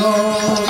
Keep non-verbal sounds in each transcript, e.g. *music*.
Oh,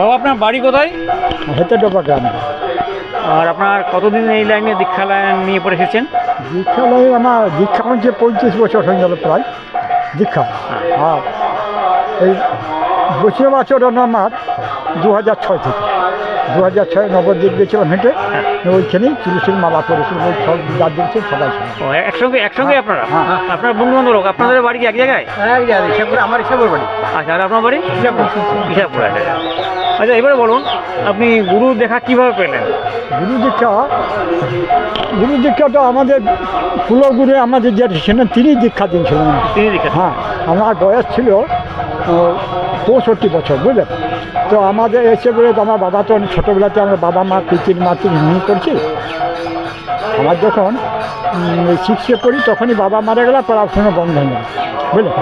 বাবা আপনার বাড়ি কোথায়? হেতে ডোবা গ্রামে আর আপনার কতদিন এই লাইনে দীক্ষা লাইন নিয়ে পড়ে এসেছেন? দীক্ষালয়ে আমার দীক্ষা হচ্ছে পঁয়ত্রিশ বছর হয়ে গেল প্রায় দীক্ষা। আর এই বছর বছর হলো আমার দু হাজার ছয় থেকে। দু হাজার ছয় নবদ্বীপ গেছিলাম হেঁটে ওইখানেই তুলসীর মালা করেছিলাম ওই সব যার দেখছেন সবাই ছিল। একসঙ্গে একসঙ্গে আপনারা? হ্যাঁ। আপনার বন্ধু বান্ধব লোক আপনাদের বাড়ি কি এক জায়গায়? আমার হিসাবের বাড়ি। আচ্ছা আর আপনার বাড়ি? ইসাপুর আচ্ছা। আচ্ছা এবারে বলুন আপনি গুরু দেখা কীভাবে পেলেন? গুরু দীক্ষা গুরু দীক্ষাটা আমাদের কুলগুরু আমাদের যে ছিলেন তিনি দীক্ষা দিয়েছিলেন। তিনি দীক্ষা হ্যাঁ আমার বয়স ছিল পঁয়ষট্টি বছর বুঝলেন? তো আমাদের এসে বলে তো আমার বাবা তো ছোটোবেলাতে আমার বাবা মা পিচির মাতৃ হিন্দি করছি। আমার যখন শিক্ষে পড়ি তখনই বাবা মারা গেল পড়াশোনা বন্ধ হয়ে গেল বুঝলেন?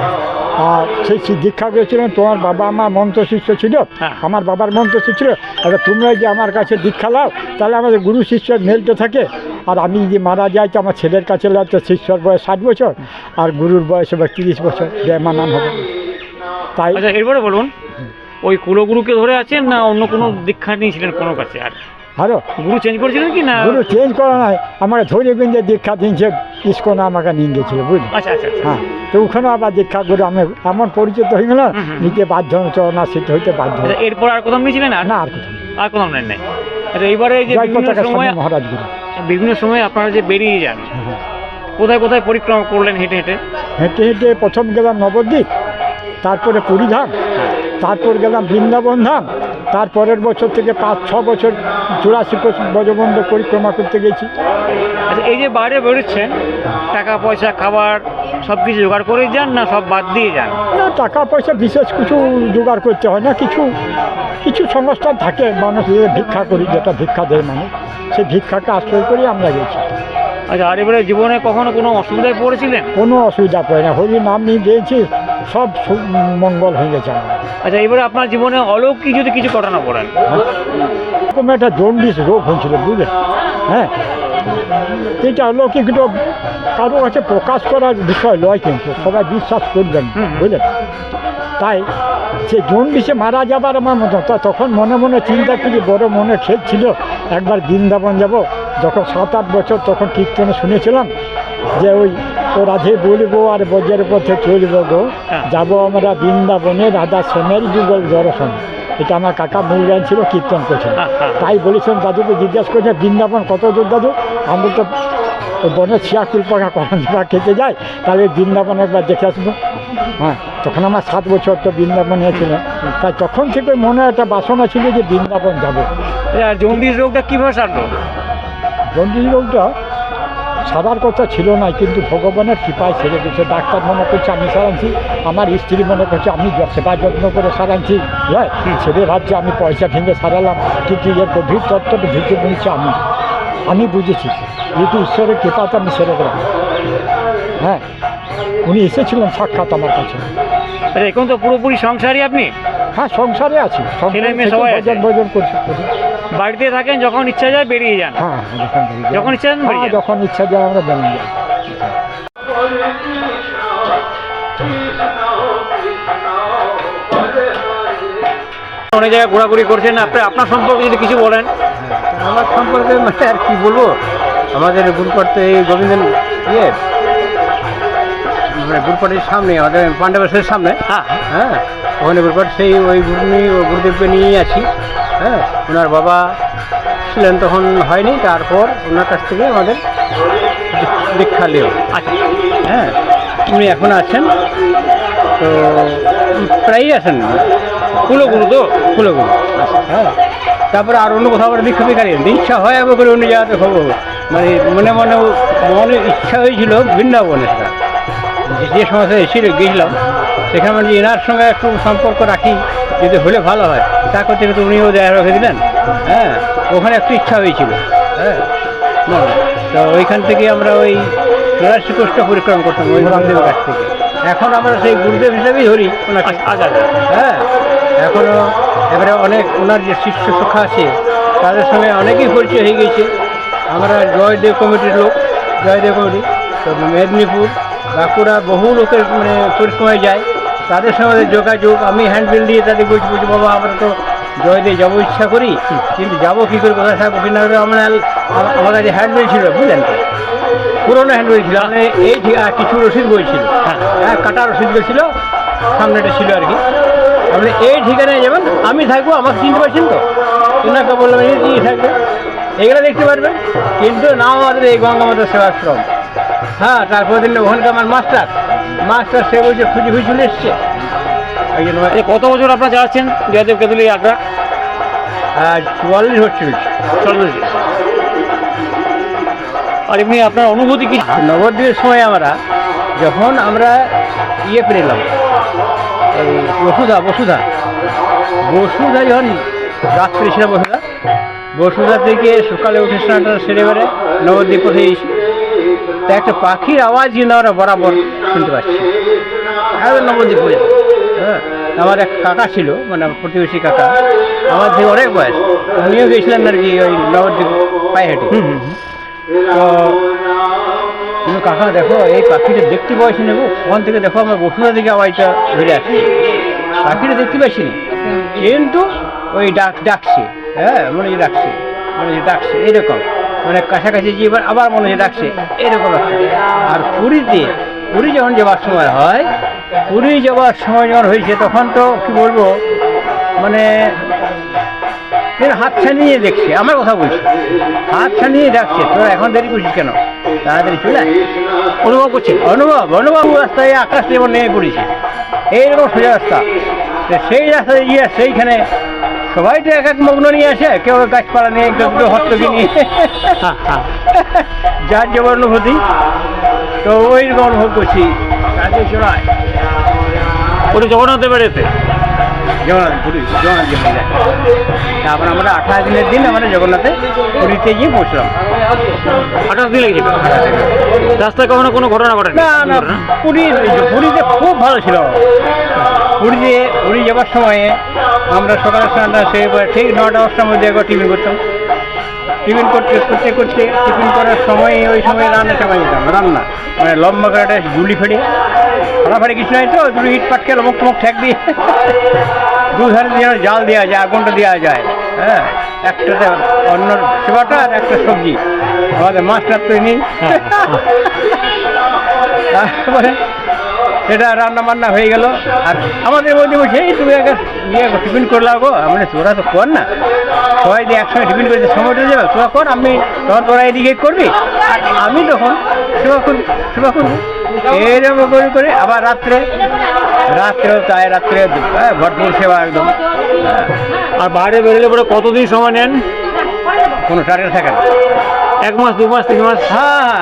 সেই শি- দীক্ষা করেছিলেন তোমার বাবা আমার মন্ত্র শিষ্য ছিল? হ্যাঁ। আমার বাবার মন্ত্র শিষ্য ছিল। এবার তোমরা যে আমার কাছে দীক্ষা লাও তাহলে আমাদের গুরু শিষ্যের মেলটা থাকে। আর আমি যদি মারা যাই তো আমার ছেলের কাছে তো শিষ্যর বয়স ষাট বছর আর গুরুর বয়স এবার তিরিশ বছর। বেমানান হবে। তাই আচ্ছা এরপরে বলুন ওই কুলগুরুকে ধরে আছেন না অন্য কোনো দীক্ষা নিয়েছিলেন কোনো কাছে? আর আরও? গুরু চেঞ্জ করেছিলেন কি না? গুরু চেঞ্জ করা নাই। আমাকে ধরে বিন্দে দীক্ষা দিনছে ইস্কনে আমাকে নিয়ে গেছিল বুঝলি? আচ্ছা আচ্ছা আচ্ছা। হ্যাঁ। তো ওখানে আবার দীক্ষা করে আমি এমন পরিচিত হয়ে গেল হুম, হুম। নিতে বাধ্য চরণা শীত হইতে বাধ্য আচ্ছা এরপর আর কোথাও নিয়েছিলেন আর? না আর কোথাও আর কোথাও নেন নাই। আচ্ছা এইবারে যে বিভিন্ন সময় মহারাজ গুরু। বিভিন্ন সময় আপনারা যে বেরিয়ে যান হ্যাঁ। কোথায় কোথায় পরিক্রমা করলেন হেঁটে হেঁটে? হেঁটে হেঁটে প্রথম গেলাম নবদ্বীপ। তারপরে পুরীধাম তারপর গেলাম বৃন্দাবন ধাম তারপরের বছর থেকে পাঁচ ছ বছর চুরাশি বজবন্ধ পরিক্রমা করতে গেছি। আচ্ছা এই যে বাইরে বেরোচ্ছেন টাকা পয়সা খাবার সব কিছু জোগাড় করে যান না সব বাদ দিয়ে যান? না টাকা পয়সা বিশেষ কিছু জোগাড় করতে হয় না কিছু কিছু সংস্থান থাকে মানুষ ভিক্ষা করি যেটা ভিক্ষা দেয় মানুষ সেই ভিক্ষাকে আশ্রয় করি আমরা গেছি। আচ্ছা আর এবারে জীবনে কখনো কোনো অসুবিধায় পড়েছিলেন? কোনো অসুবিধা পড়ে না হরি নাম নিয়ে দিয়েছি সব মঙ্গল হয়ে গেছে আমার। আচ্ছা এবারে আপনার জীবনে অলৌকিক যদি কিছু ঘটনা পড়েন এরকম একটা জন্ডিস রোগ হয়েছিল বুঝলেন হ্যাঁ। এটা অলৌকিক রোগ কারও কাছে প্রকাশ করার বিষয় নয় কিন্তু সবাই বিশ্বাস করবেন। বুঝলেন তাই সে জন্ডিসে মারা যাবার আমার মতো তা তখন মনে মনে চিন্তা করি বড় মনে খেদ ছিল একবার বৃন্দাবন যাব যখন সাত আট বছর তখন কীর্তনে শুনেছিলাম যে ওই রাধে বলব আর বজ্রের পথে চলবো গো। হ্যাঁ। যাব আমরা বৃন্দাবনে রাধা সেনের যুগল দর্শন। এটা আমার কাকা মূল গান ছিল কীর্তন করছিল হ্যাঁ, হ্যাঁ। তাই বলেছিলাম দাদুকে জিজ্ঞাসা করছে বৃন্দাবন কত দূর দাদু? আমরা তো ওই বনে ছিয়া কুলপাকা কখন খেতে যাই তাহলে বৃন্দাবন একবার দেখে আসব। হ্যাঁ। তখন আমার সাত বছর তো বৃন্দাবনে ছিল তাই তখন থেকে মনে একটা বাসনা ছিল যে বৃন্দাবন যাব। আর জন্ডিস রোগটা কীভাবে সারলো? জন্ডিস রোগটা সারার কথা ছিল না কিন্তু ভগবানের কৃপায় ছেড়ে গেছে। ডাক্তার মনে করছে আমি সারাচ্ছি আমার স্ত্রী মনে করছে আমি সেবা যত্ন করে সারাচ্ছি হ্যাঁ ছেলে ভাবছে আমি পয়সা ভেঙে সারালাম। কিন্তু এর গভীর তত্ত্বটা ঢুকে বুঝছে আমি। আমি বুঝেছি। যেহেতু ঈশ্বরের কৃপাতে আমি সেরে গেলাম। হ্যাঁ উনি এসেছিলেন সাক্ষাৎ আমার কাছে। এখন তো পুরোপুরি সংসারই আপনি? হ্যাঁ সংসারে আছি। সংসারে? ভজন ভজন করছি। করি। বাড়িতে থাকেন যখন ইচ্ছা যায় বেরিয়ে যান। হ্যাঁ যখন বেরিয়ে ইচ্ছা যান বেরিয়ে হ্যাঁ যান। যখন ইচ্ছা যায় আমরা বেরিয়ে যাই। অনেক জায়গায় ঘোরাঘুরি করছেন আপনি আপনার সম্পর্কে যদি কিছু বলেন। আমার সম্পর্কে মানে আর কি বলব? আমাদের গুরুপাট এই গোবিন্দ ইয়ে। মানে গুরুপাটের সামনে আমাদের পাণ্ডবেশ্বরের সামনে। হ্যাঁ। হ্যাঁ ওখানে গুরুপাট সেই ওই গুরু নিয়ে ওই গুরুদেবকে নিয়েই আছি। হ্যাঁ ওনার বাবা ছিলেন তখন হয়নি তারপর ওনার কাছ থেকে আমাদের দীক্ষা নেও আচ্ছা। হ্যাঁ উনি এখন আছেন তো প্রায়ই আছেন। কুলগুরু তো? কুলগুরু। হ্যাঁ তারপরে আর অন্য কোথাও আবার দীক্ষা বেকারি ইচ্ছা হয় আমি করে অন্য জায়গাতে হব। মানে মনে মনে মনে ইচ্ছা হয়েছিল বৃন্দাবনে সেটা যে- যে সময় এসে গেছিলাম সেখানে মানে এনার সঙ্গে একটু সম্পর্ক রাখি। যদি হলে ভালো হয়। তা করতে করতে উনিও দেখা রেখে দিলেন। হ্যাঁ ওখানে একটু ইচ্ছা হয়েছিল। হ্যাঁ তো ওইখান থেকে আমরা ওই নরাশি কোষ্ঠ পরিক্রমা করতাম ওই গুরুদেবের কাছ থেকে। এখন আমরা সেই গুরুদেব হিসেবেই ধরি ওনাকে। হ্যাঁ এখনও এবারে অনেক ওনার যে শিষ্য সখা আছে তাদের সঙ্গে অনেকেই পরিচয় হয়ে গেছে আমরা জয়দেব কমিটির লোক জয়দেব কমিটি তো মেদিনীপুর বাঁকুড়া বহু লোকের মানে পরিক্রমায় যায়। তাদের সঙ্গে যোগাযোগ, আমি হ্যান্ডবিল দিয়ে তাদের বলছি বলছি, বাবা, আমরা তো জয় দিয়ে যাব ইচ্ছা করি, কিন্তু যাব কী করে, কোথায় থাকব? কিনা আমার আমার কাছে হ্যান্ডবিল ছিল, বুঝলেন তো? পুরোনো হ্যান্ডবিল ছিল মানে এই কিছু রসিদ বই ছিল হ্যাঁ কাটা রসিদ ছিল সামনেটা ছিল আর কি। আপনি এই ঠিকানায় যাবেন, আমি থাকব আমাকে চিনতে পারছেন তো। ওনাকে বললাম, এই থাকবে। এগুলো দেখতে পারবেন, কিন্তু নাম আমাদের এই গঙ্গামাতা সেবাশ্রম। হ্যাঁ তারপর দিন ওখানকার আমার মাস্টার মাস্টার সে বলছে খুঁজে খুঁজে চলে এসছে। ওই জন্য এই কত বছর আপনারা চালাচ্ছেন জয়দেব কেতুলি আগ্রা? আর চুয়াল্লিশ হচ্ছে চল্লিশ আর এমনি আপনার অনুভূতি কি? নবদ্বীপের সময় আমরা যখন আমরা ইয়ে পেলাম এই বসুধা বসুধা। বসুধা যখন রাত্রে ছিল বসুধা। বসুধা থেকে সকালে উঠে স্নানটা সেরে বেড়ে নবদ্বীপ পথে তা একটা পাখির আওয়াজ কিন্তু বরাবর শুনতে পাচ্ছি। একদম নবদ্বীপ হয়ে হ্যাঁ আমার এক কাকা ছিল মানে প্রতিবেশী কাকা। আমার থেকে অনেক বয়স। আমিও গেছিলেন আর কি ওই নবদ্বীপ পায়ে হেঁটে তো কাকা, দেখো, এই পাখিটা দেখতে পাইছি নেব ওখান থেকে দেখো আমার বসুন্ধরা দিকে আওয়াজটা ঘুরে আসছে। পাখিটা দেখতে পাচ্ছি না। কিন্তু ওই ডাক ডাকছে। হ্যাঁ মনে ডাকছে। মনে ডাকছে। এরকম। মানে কাছাকাছি এবার আবার মনে হয় ডাকছে এরকম একটা। আর পুরীতে, পুরী যখন যাওয়ার সময় হয়, পুরী যাওয়ার সময় যখন হয়েছে, তখন তো কি বলব মানে হাত ছানিয়ে দেখছে, আমার কথা বলছি হাত ছানিয়ে ডাকছে, তোরা এখন দেরি করছিস কেন তাড়াতাড়ি চলে। অনুভব করছে, অনুভব অনুভব রাস্তায় আকাশ যেমন নেমে পড়েছে, এইরকম সোজা রাস্তা সেই রাস্তায় গিয়ে সেইখানে সবাই তো এক এক মগ্ন নিয়ে আসে কেউ গাছপালা নিয়ে কেউ কেউ হস্তকি নিয়ে। যার যেমন অনুভূতি তো ওই রকম অনুভব করছি তাতে চড়ায় ওটা জগন্নাথ এতে জগন্নাথ পুরী জগন্নাথ তারপর আমরা আঠাশ দিনের দিন আমরা জগন্নাথে পুরীতে গিয়ে পৌঁছলাম। আঠাশ দিন লেগেছিল রাস্তায় কখনো কোনো ঘটনা ঘটে না না পুরী পুরীতে খুব ভালো ছিল। পুরীতে পুরী যাওয়ার সময়ে আমরা সকালে স্নানটা সেই ঠিক নটা দশটার মধ্যে একবার টিফিন করতাম। টিফিন করতে করতে করতে টিফিন করার সময় ওই সময় রান্না চাপাই দিতাম রান্না। মানে লম্বা করে একটা গুলি ফেটে। ফাড়াফাড়ি কিছু নাই তো দুটো ইট পাটকে লমক টমক ঠেক দিয়ে *laughs* দু ধারে যেন জাল দেওয়া যায় আগুনটা দেওয়া যায়। হ্যাঁ একটাতে অন্য সেবাটা আর একটা সবজি। আমাদের মাছটা তো নেই তারপরে সেটা রান্না বান্না হয়ে গেল। আর আমাদের মধ্যে বলছে এই তুমি আগে ইয়ে টিফিন করলা গো। মানে তোরা তো কর না। সবাই দিয়ে একসঙ্গে টিফিন করতে সময় চলে যাবে। তোরা কর আমি তখন তোরা এদিকে করবি। আর আমি তখন সেবা করব সেবা করব। এরকম করে করে আবার রাত্রে রাত্রেও তাই রাত্রে হ্যাঁ, ভরপুর সেবা একদম। হ্যাঁ, আর বাইরে বেরোলে পরে কতদিন সময় নেন? কোনো টার্গেট থাকে না। এক মাস দু মাস তিন মাস? হ্যাঁ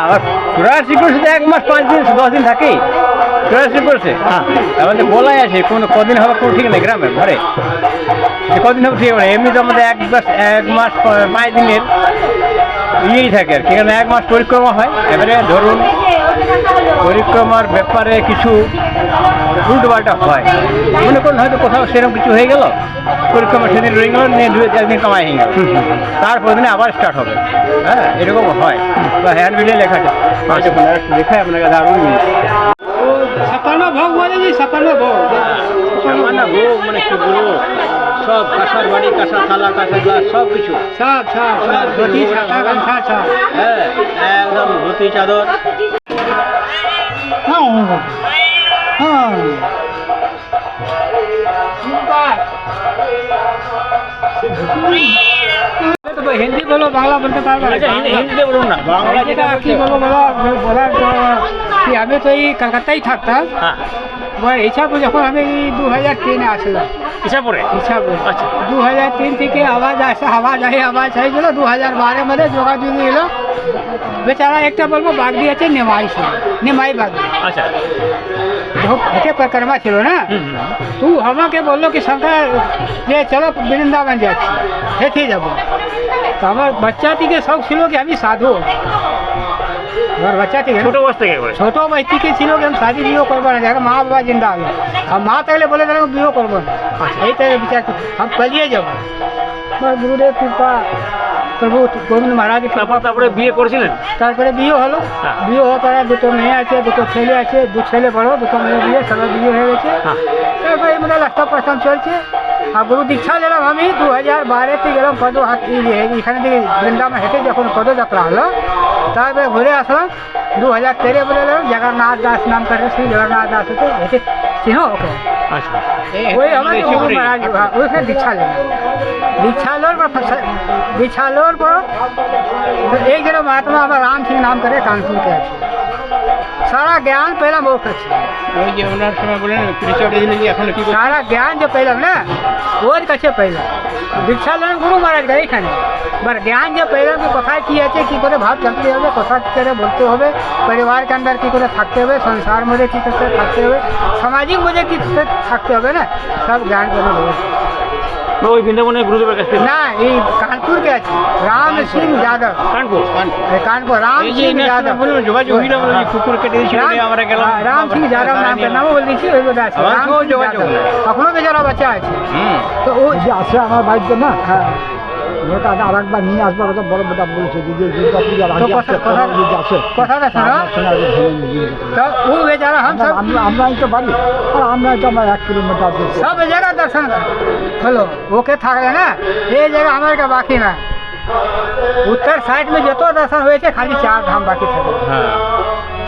হ্যাঁ করছে এক মাস পাঁচ দিন দশ দিন থাকেই। চুরাশি করছে হ্যাঁ। আমাদের বলাই আছে কোন কদিন হবে কোনো ঠিক নেই গ্রামে ঘরে। কদিন হবে ঠিক হবে। এমনি তো আমাদের এক মাস এক মাস পাঁচ দিনের ইয়েই থাকে আর কি। কারণ এক মাস পরিক্রমা হয়। এবারে ধরুন পরিক্রমার ব্যাপারে কিছু উল্টো পাল্টা হয়। মনে করুন হয়তো কোথাও সেরকম কিছু হয়ে গেল পরিক্রমা সেদিন রয়ে গেল নিয়ে দু একদিন কামাই হয়ে গেল। তারপর দিনে আবার স্টার্ট হবে। হ্যাঁ এরকম হয়। বা হ্যান্ড বিলে লেখা আছে। দেখুন একটু লেখায় আপনাকে দারুণ ছাপান্ন ভোগ বলে যে ছাপান্ন ভোগ। সামান্য ভোগ মানে কি বলব? সব কাঁসার বাড়ি কাঁসা থালা কাঁসা গ্লাস সব কিছু। সব সব সব। ধুতি ছাতা গামছা সব। হ্যাঁ একদম ধুতি চাদর। হ্যাঁ হ্যাঁ তো হিন্দি বলো বাংলা বলতে পারবে। হিন্দিতে বলুন না বাংলা যেটা কি বলব বলো বলার কি আমি তো এই কলকাতায় থাকতাম। হ্যাঁ। হিসাবে যখন আমি দু হাজার তিনে আসলাম। ইচ্ছা পড়ে আচ্ছা। দু হাজার তিন থেকে আওয়াজ আসে আওয়াজ আহে আওয়াজ হয়েছিল দু হাজার বারোর মধ্যে যোগাযোগ এলো। বেচারা একটা বলব বাগদি আছে নেমাই ছিল। নেমাই বাগদি আচ্ছা। হেঁটে পরিক্রমা ছিল না। তু আমাকে বলল কি শঙ্কর যে চলো বৃন্দাবন যাচ্ছি হেঁটে যাব। তো আমার বাচ্চা থেকে শখ ছিল কি আমি সাধু। আমার বাচ্চা থেকে ছোট বয়স থেকে ছোট ব্যক্তিকে ছিল কি আমি শাদি বিয়ে করব না যাকে মা বাবা জিন্দা হবে। আর মা থাকলে বলে দিলাম বিয়ে করব না। এই তো বিচার हम পালিয়ে যাব। আমার গুরুদেব কৃপা। প্রভু গোবিন্দ মহারাজ তারপর তারপরে বিয়ে করেছিলেন? তারপরে বিয়ে হলো। হ্যাঁ। বিয়ে হওয়ার পরে দুটো মেয়ে আছে দুটো ছেলে আছে দু ছেলে বড় দুটো মেয়ে বিয়ে সবার বিয়ে হয়ে গেছে। হ্যাঁ। তারপরে মানে রাস্তা প্রস্থান চলছে। আর গরু দীক্ষা নিলাম আমি দু হাজার বারোতে গেলাম পদ এখানে থেকে বৃন্দাবন হেঁটে যখন পদযাত্রা হলো তারপরে ঘুরে আসলাম। দু হাজার তেরো বলে গেলাম জগন্নাথ দাস নাম করে সেই জগন্নাথ দাস হতে হেঁটে চিহ্ন ওকে। আচ্ছা। ওই আমাদের গুরু মহারাজ হ্যাঁ, ওইখানে দীক্ষা নিলাম। দীক্ষা লোর পর দীক্ষা লোর পর একজন মহাত্মা আমার রাম সিং নাম করে কানপুর কে আছে। সারা জ্ঞান পেলাম ওর কাছে ওই যে ওনার সময় বলেন এখন কি সারা জ্ঞান যে পেলাম না ওর কাছে পেলাম। দীক্ষালন গুরু মহারাজ এইখানে এবার জ্ঞান যে পেলাম কি কোথায় কী আছে কী করে ভাব জানতে হবে কোথায় কী করে বলতে হবে পরিবারকে আন্ডার কী করে থাকতে হবে সংসার মধ্যে কী করে থাকতে হবে সামাজিক মধ্যে কী থাকতে হবে না সব জ্ঞান করে ওই বৃন্দাবনের গুরুদেবের কাছ থেকে না এই কানপুর के আছে রাম সিং যাদব কানপুর এই কানপুর রাম এই যে সিং এনার যাদব সময় বললেন যোগাযোগ হইল বলে যে কুকুর কেটে দিয়েছিল রাম- যে আমরা গেলাম হ্যাঁ, রাম সিং যাদব নাম নাম বলে দিয়েছি ওই বোধ আছে আমার রাম সঙ্গেও সিং যোগাযোগ যাদব। হলো। এখনও বেচারা বাচ্চা আছে হুম তো ও ওই যে আসে আমার বাড়িতে না হ্যাঁ উত্তর সাইড মে যত দর্শন হয়েছে খালি চার ধাম বাকি থাকে। হ্যাঁ।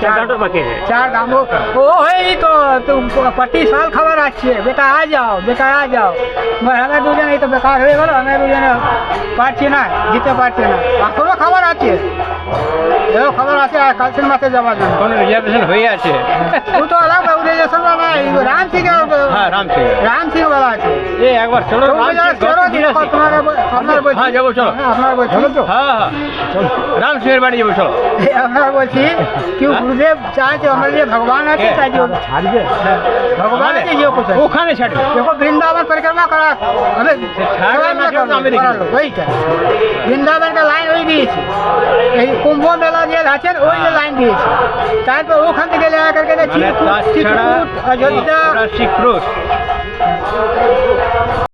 চার ঘণ্টার বাকি আছে চার ধাম ও ও এই তো তুম প্রতি সাল খবর আসছে বেটা আ যাও বেটা আ যাও মানে আমরা দুজন এই তো বেকার হয়ে গেল আমরা দুজনে পারছি না দিতে পারছি না এখনও খবর আছে এও খবর আছে আর কালসের মাসে যাওয়ার জন্য কোন রিজার্ভেশন হয়ে আছে ও তো আলাদা উদয়জন না হ্যাঁ। রাম সিং হ্যাঁ রাম সিং রাম সিং বলা আছে। এ একবার চলো রাম সিং চলো তোমার আপনার হ্যাঁ, বলছি। হ্যাঁ যাব চলো। হ্যাঁ, আপনার বলছি। তো? হ্যাঁ হ্যাঁ। রাম সিং এর বাড়ি যাব মানে ওখানে বৃন্দাবন পরিক্রমা করা মানে লাইন ওই দিয়েছি। এই কুম্ভ মেলা যে আছেন ওই লাইন দিয়েছি। তারপর ওখান থেকে লেখা করকে অযোধ্যা